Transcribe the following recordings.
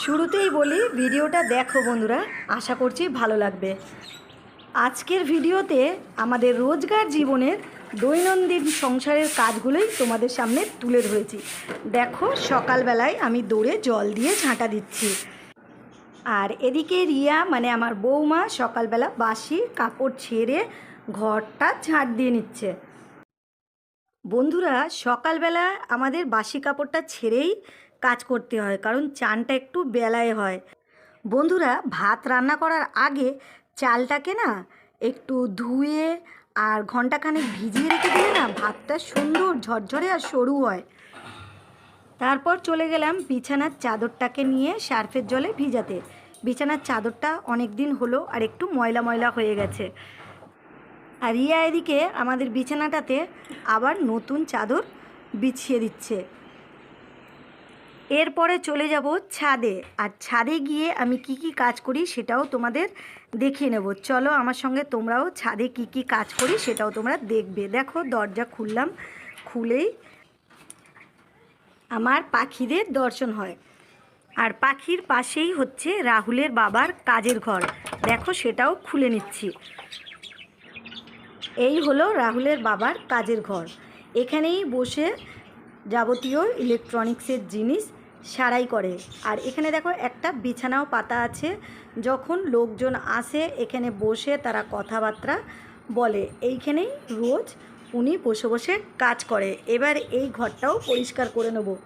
শুরুতেই বলি, ভিডিওটা দেখো বন্ধুরা। আশা করছি ভালো লাগবে। আজকের ভিডিওতে আমাদের রোজগার জীবনের দৈনন্দিন সংসারের কাজগুলোই তোমাদের সামনে তুলে ধরেছি। দেখো, সকালবেলায় আমি দৌড়ে জল দিয়ে ঝাঁটা দিচ্ছি। আর এদিকে রিয়া মানে আমার বৌমা, সকালবেলা বাসি, কাপড় ছেড়ে ঘরটা ঝাঁট দিয়ে নিচ্ছে। বন্ধুরা, সকালবেলা আমাদের বাসি কাপড়টা ছেড়েই কাজ করতে হয়, কারণ চানটা একটু বেলায় হয়। বন্ধুরা, ভাত রান্না করার আগে চালটাকে না একটু ধুয়ে আর ঘন্টাখানেক ভিজিয়ে রেখে দিলে না ভাতটা সুন্দর ঝরঝরে আর সরু হয়। তারপর চলে গেলাম বিছানার চাদরটাকে নিয়ে সার্ফের জলে ভিজাতে। বিছানার চাদরটা অনেক দিন হলো আর একটু ময়লা ময়লা হয়ে গেছে। আর রিয়া এদিকে আমাদের বিছানাটাতে আবার নতুন চাদর বিছিয়ে দিচ্ছে। এরপরে চলে যাব ছাদে। আর ছাদে গিয়ে আমি কি কি কাজ করি সেটাও তোমাদের দেখিয়ে নেব। চলো আমার সঙ্গে তোমরাও ছাদে কি কি কাজ করি সেটাও তোমরা দেখবে। দেখো, দরজা খুললাম, খুলেই আমার পাখিদের দর্শন হয়। আর পাখির পাশেই হচ্ছে রাহুলের বাবার কাজের ঘর। দেখো, সেটাও খুলে নিচ্ছি। এই হলো রাহুলের বাবার কাজের ঘর। এখানেই বসে যাবতীয় ইলেকট্রনিক্সের জিনিস সারাই করে। আর এখানে দেখো একটা বিছানাও পাতা আছে। যখন লোকজন আসে, এখানে বসে তারা কথাবার্তা বলে। এইখানেই রোজ উনি বসে বসে কাজ করে। এবার এই ঘরটাও পরিষ্কার করে নেব।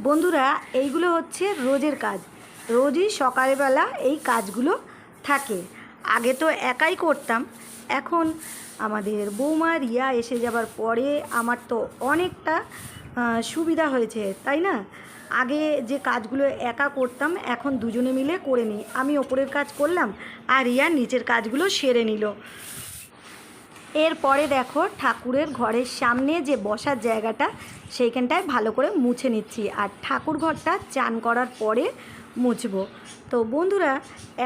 বন্ধুরা, এইগুলো হচ্ছে রোজের কাজ। রোজই সকালবেলা এই কাজগুলো থাকে। আগে তো একাই করতাম। এখন আমাদের বৌমা রিয়া এসে যাবার পরে আমার তো অনেকটা সুবিধা হয়েছে, তাই না? আগে যে কাজগুলো একা করতাম, এখন দুজনে মিলে করে নিই। আমি ওপরের কাজ করলাম, আর রিয়া নিচের কাজগুলো সেরে নিল। এরপরে দেখো ঠাকুরের ঘরের সামনে যে বসার জায়গাটা, সেইখানটায় ভালো করে মুছে নিচ্ছি। আর ঠাকুর ঘরটা চান করার পরে মুছবো। তো বন্ধুরা,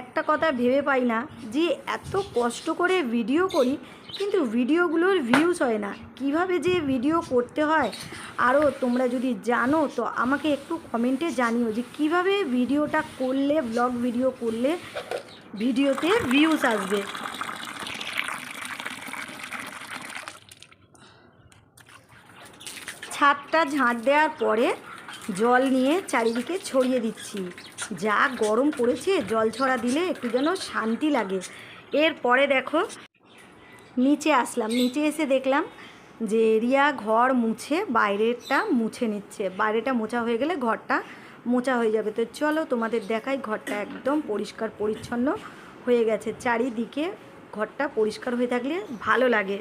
একটা কথা ভেবে পাই না যে এত কষ্ট করে ভিডিও করি, কিন্তু ভিডিওগুলোর ভিউজ হয় না। কীভাবে যে ভিডিও করতে হয়? আরও তোমরা যদি জানো, তো আমাকে একটু কমেন্টে জানিও যে কীভাবে ভিডিওটা করলে ব্লগ ভিডিও করলে ভিডিওতে ভিউজ আসবে। ছাদটা ঝাঁট দেওয়ার পরে জল নিয়ে চারিদিকে ছড়িয়ে দিচ্ছি। যা গরম পড়েছে, জল ছড়া দিলে একটু যেন শান্তি লাগে। এরপরে দেখো, নিচে আসলাম। নিচে এসে দেখলাম যে রিয়া ঘর মুছে, বাইরেরটা মুছে নিচ্ছে। বাইরেটা মোছা হয়ে গেলে ঘরটা মোছা হয়ে যাবে। তো চলো তোমাদের দেখাই, ঘরটা একদম পরিষ্কার পরিচ্ছন্ন হয়ে গেছে। চারিদিকে ঘরটা পরিষ্কার হয়ে থাকলে ভালো লাগে।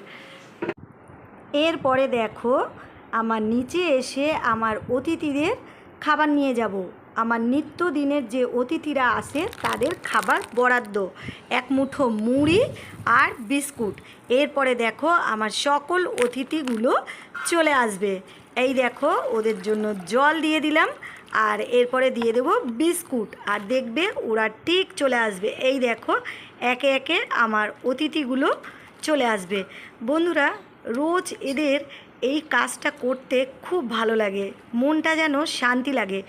এরপরে দেখো, আমার নিচে এসে আমার অতিথিদের খাবার নিয়ে যাব। আমার নিত্যদিনের যে অতিথিরা আসে তাদের খাবার বরাদ্দ। এক মুঠো মুড়ি আর বিস্কুট। এরপরে দেখো, আমার সকল অতিথিগুলো চলে আসবে। এই দেখো, ওদের জন্য জল দিয়ে দিলাম আর এরপরে দিয়ে দেবো বিস্কুট। আর দেখবে, ওরা ঠিক চলে আসবে। এই দেখো, একে একে আমার অতিথিগুলো চলে আসবে। বন্ধুরা, রোজ এদের এই কাজটা করতে খুব ভালো লাগে। মনটা যেন শান্তি লাগে।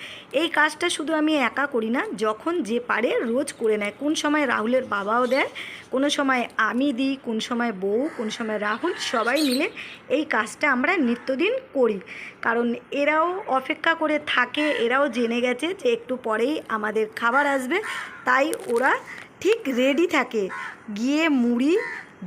এই কাজটা শুধু আমি একা করি না, যখন যে পারে রোজ করে নেয়। কোন সময় রাহুলের বাবাও দেয়, কোনো সময় আমি দিই, কোন সময় বউ, কোন সময় রাহুল, সবাই মিলে এই কাজটা আমরা নিত্যদিন করি। কারণ এরাও অপেক্ষা করে থাকে, এরাও জেনে গেছে যে একটু পরেই আমাদের খাবার আসবে, তাই ওরা ঠিক রেডি থাকে। গিয়ে মুড়ি,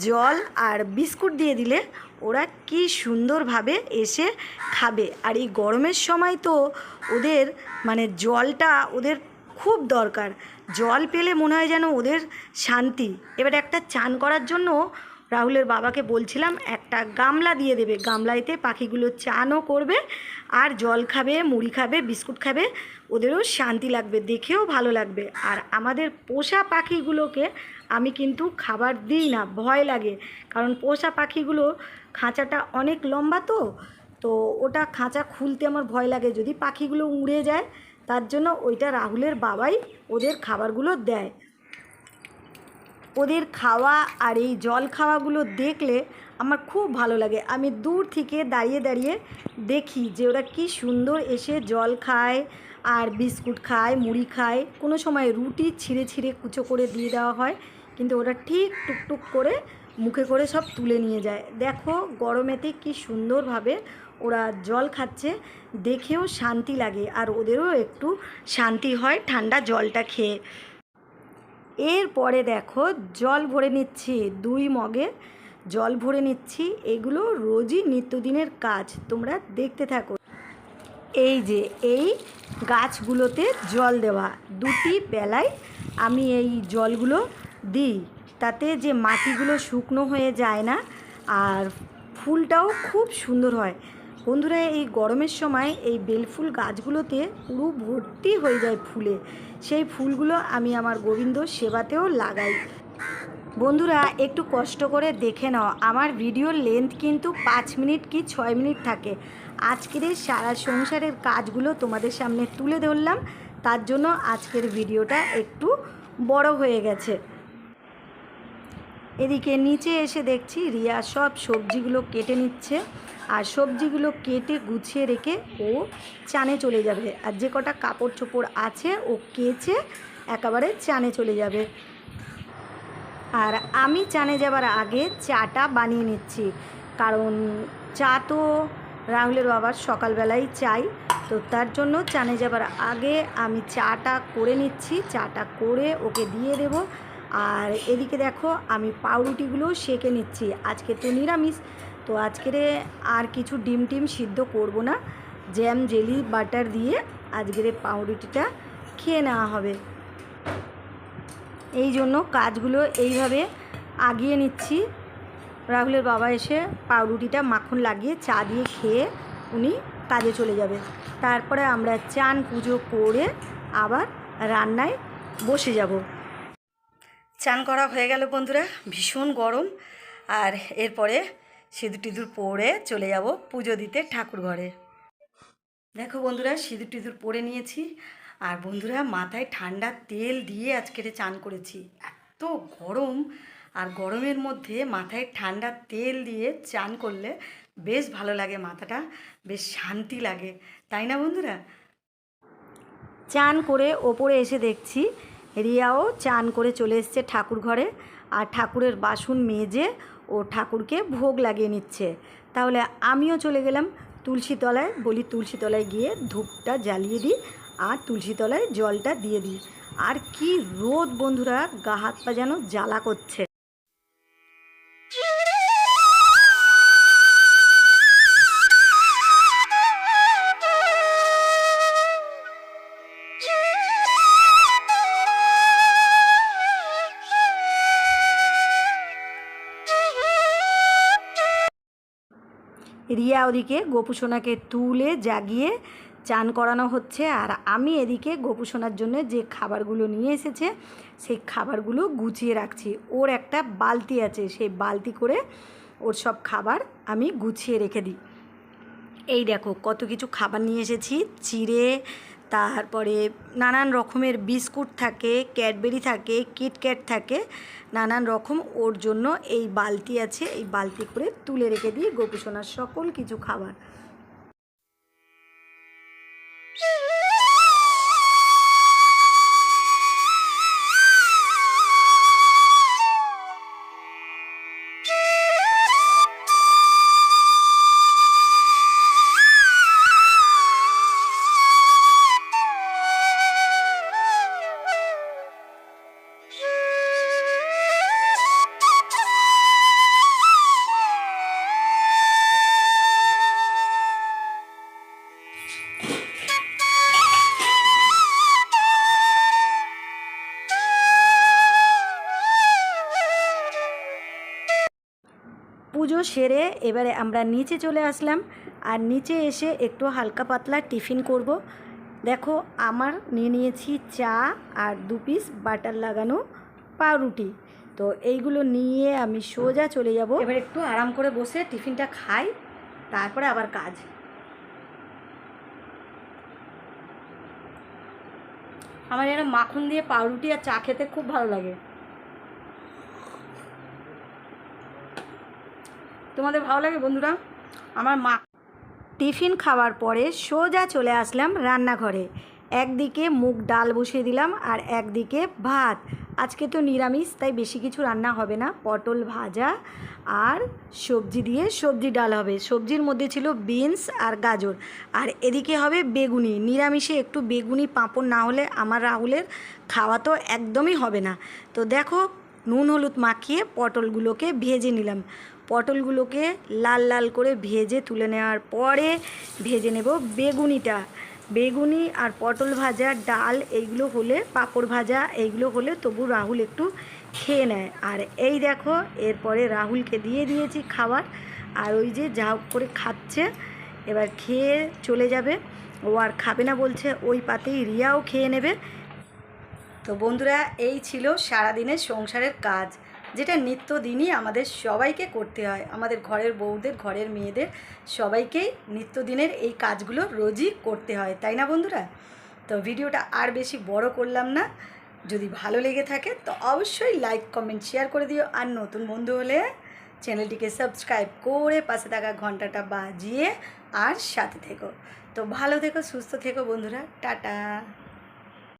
জল আর বিস্কুট দিয়ে দিলে ওরা কি সুন্দরভাবে এসে খাবে। আর এই গরমের সময় তো ওদের মানে জলটা ওদের খুব দরকার। জল পেলে মনে হয় যেন ওদের শান্তি। এবার একটা চান করার জন্য রাহুলের বাবাকে বলছিলাম, একটা গামলা দিয়ে দেবে। গামলাইতে পাখিগুলো চানও করবে আর জল খাবে, মুড়ি খাবে, বিস্কুট খাবে। ওদেরও শান্তি লাগবে, দেখেও ভালো লাগবে। আর আমাদের পোষা পাখিগুলোকে আমি কিন্তু খাবার দিই না, ভয় লাগে। কারণ পোষা পাখিগুলো খাঁচাটা অনেক লম্বা তো তো ওটা খাঁচা খুলতে আমার ভয় লাগে। যদি পাখিগুলো উড়ে যায়, তার জন্য ওইটা রাহুলের বাবাই ওদের খাবারগুলো দেয়। ওদের খাওয়া আর এই জল খাওয়াগুলো দেখলে আমার খুব ভালো লাগে। আমি দূর থেকে দাঁড়িয়ে দাঁড়িয়ে দেখি যে ওরা কি সুন্দর এসে জল খায় আর বিস্কুট খায়, মুড়ি খায়। কোনো সময় রুটি ছিঁড়ে ছিঁড়ে কুচো করে দিয়ে দেওয়া হয়, কিন্তু ওরা ঠিক টুকটুক করে মুখে করে সব তুলে নিয়ে যায়। দেখো গরমেতে কি সুন্দরভাবে ওরা জল খাচ্ছে, দেখেও শান্তি লাগে আর ওদেরও একটু শান্তি হয় ঠান্ডা জলটা খেয়ে। এরপরে দেখো জল ভরে নিচ্ছি, দুই মগে জল ভরে নিচ্ছি, এগুলো রোজই নিত্যদিনের কাজ, তোমরা দেখতে থাকো। এই যে, এই গাছগুলোতে জল দেওয়া, দুটি বেলায় আমি এই জলগুলো দিই। তাতে যে মাটিগুলো শুকনো হয়ে যায় না, আর ফুলটাও খুব সুন্দর হয়। বন্ধুরা, এই গরমের সময় এই বেলফুল গাছগুলোতে পুরো ভর্তি হয়ে যায় ফুলে। সেই ফুলগুলো আমি আমার গোবিন্দ সেবাতেও লাগাই। বন্ধুরা, একটু কষ্ট করে দেখে নাও, আমার ভিডিওর লেন্থ কিন্তু পাঁচ মিনিট কি ছয় মিনিট থাকে। আজকের এই সারা সংসারের কাজগুলো তোমাদের সামনে তুলে ধরলাম, তার জন্য আজকের ভিডিওটা একটু বড় হয়ে গেছে। এদিকে নিচে এসে দেখছি রিয়া সব সবজিগুলো কেটে নিচ্ছে, আর সবজিগুলো কেটে গুছিয়ে রেখে ও চানে চলে যাবে। আর যে কটা কাপড় চোপড় আছে ও কেচে একেবারে চানে চলে যাবে। আর আমি চানে যাবার আগে চাটা বানিয়ে নিচ্ছি, কারণ চা তো রাহুলের বাবার সকালবেলাই চাই, তো তার জন্য চানে যাবার আগে আমি চাটা করে নিচ্ছি, চাটা করে ওকে দিয়ে দেব। আর এদিকে দেখো আমি পাউরুটিগুলো সেঁকে নিচ্ছি। আজকে তো নিরামিষ, তো আজকের আর কিছু ডিম টিম সিদ্ধ করব না। জ্যাম, জেলি, বাটার দিয়ে আজকের পাউরুটিটা খেয়ে নেওয়া হবে। এই জন্য কাজগুলো এইভাবে আগিয়ে নিচ্ছি। রাহুলের বাবা এসে পাউরুটিটা মাখন লাগিয়ে চা দিয়ে খেয়ে উনি কাজে চলে যাবে। তারপরে আমরা চান পুজো করে আবার রান্নায় বসে যাব। চান করা হয়ে গেল বন্ধুরা, ভীষণ গরম। আর এরপরে সিঁদুর টিঁদুর পরে চলে যাব পুজো দিতে ঠাকুর ঘরে। দেখো বন্ধুরা সিঁদুর টিঁদুর পরে নিয়েছি। আর বন্ধুরা, মাথায় ঠান্ডা তেল দিয়ে আজকের চান করেছি। এত গরম! আর গরমের মধ্যে মাথায় ঠান্ডা তেল দিয়ে চান করলে বেশ ভালো লাগে মাথাটা, বেশ শান্তি লাগে। তাই না বন্ধুরা? চান করে ওপরে এসে দেখছি রিয়াও চান করে চলে এসছে ঠাকুর ঘরে আর ঠাকুরের বাসন মেজে ও ঠাকুরকে ভোগ লাগিয়ে নিচ্ছে। তাহলে আমিও চলে গেলাম তুলসীতলায়, বলি তুলসী তলায় গিয়ে ধূপটা জ্বালিয়ে দিই আর তুলসীতলায় জলটা দিয়ে দিই। আর কি রোদ বন্ধুরা, গা হাত পা যেন জ্বালা করছে। রিয়া ওদিকে গোপুসোনাকে তুলে জাগিয়ে চান করানো হচ্ছে আর আমি এদিকে গোপুসোনার জন্য যে খাবারগুলো নিয়ে এসেছে, সেই খাবারগুলো গুছিয়ে রাখছি। ওর একটা বালতি আছে, সেই বালতি করে ওর সব খাবার আমি গুছিয়ে রেখে দিই। এই দেখো কত কিছু খাবার নিয়ে এসেছি, চিড়ে তারপরে নানান রকমের বিস্কুট থাকে, ক্যাডবেরি থাকে কিটক্যাট থাকে, নানান রকম ওর জন্য এই বালতি আছে, এই বালতি করে তুলে রেখে দিই গোপুসোনার সকল কিছু খাবার। পুজো সেরে এবারে আমরা নিচে চলে আসলাম আর নিচে এসে একটু হালকা পাতলা টিফিন করব। দেখো আমার নিয়ে নিয়েছি চা আর দু পিস বাটার লাগানো পাউরুটি। তো এইগুলো নিয়ে আমি সোজা চলে যাব। এবার একটু আরাম করে বসে টিফিনটা খাই, তারপরে আবার কাজ। আমার যেন মাখন দিয়ে পাউরুটি আর চা খেতে খুব ভালো লাগে। তোমাদের ভালো লাগে বন্ধুরা? আমার মা টিফিন খাওয়ার পরে সোজা চলে আসলাম রান্নাঘরে। একদিকে মুগ ডাল বসিয়ে দিলাম আর একদিকে ভাত। আজকে তো নিরামিষ, তাই বেশি কিছু রান্না হবে না। পটল ভাজা আর সবজি দিয়ে সবজি ডাল হবে। সবজির মধ্যে ছিল বিনস আর গাজর। আর এদিকে হবে বেগুনি। নিরামিষে একটু বেগুনি পাঁপড় না হলে আমার রাহুলের খাওয়া তো একদমই হবে না। তো দেখো, নুন হলুদ মাখিয়ে পটলগুলোকে ভেজে নিলাম। পটলগুলোকে লাল লাল করে ভেজে তুলে নেওয়ার পরে ভেজে নেব বেগুনিটা। বেগুনি আর পটল ভাজা, ডাল এইগুলো হলে, পাঁপড় ভাজা এইগুলো হলে তবু রাহুল একটু খেয়ে নেয়। আর এই দেখো, এরপরে রাহুলকে দিয়ে দিয়েছি খাবার। আর ওই যে যা করে খাচ্ছে, এবার খেয়ে চলে যাবে। ও আর খাবে না বলছে, ওই পাতেই রিয়াও খেয়ে নেবে। তো বন্ধুরা, এই ছিল সারাদিনের সংসারের কাজ। যেটা নিত্যদিনই আমাদের সবাইকে করতে হয়। আমাদের ঘরের বউদের, ঘরের মেয়েদের সবাইকেই নিত্যদিনের এই কাজগুলো রোজই করতে হয়, তাই না বন্ধুরা? তো ভিডিওটা আর বেশি বড় করলাম না। যদি ভালো লেগে থাকে তো অবশ্যই লাইক, কমেন্ট, শেয়ার করে দিও। আর নতুন বন্ধু হলে চ্যানেলটিকে সাবস্ক্রাইব করে পাশে থাকা ঘন্টাটা বাজিয়ে আর সাথে থেকো। তো ভালো থেকো, সুস্থ থেকো বন্ধুরা। টাটা।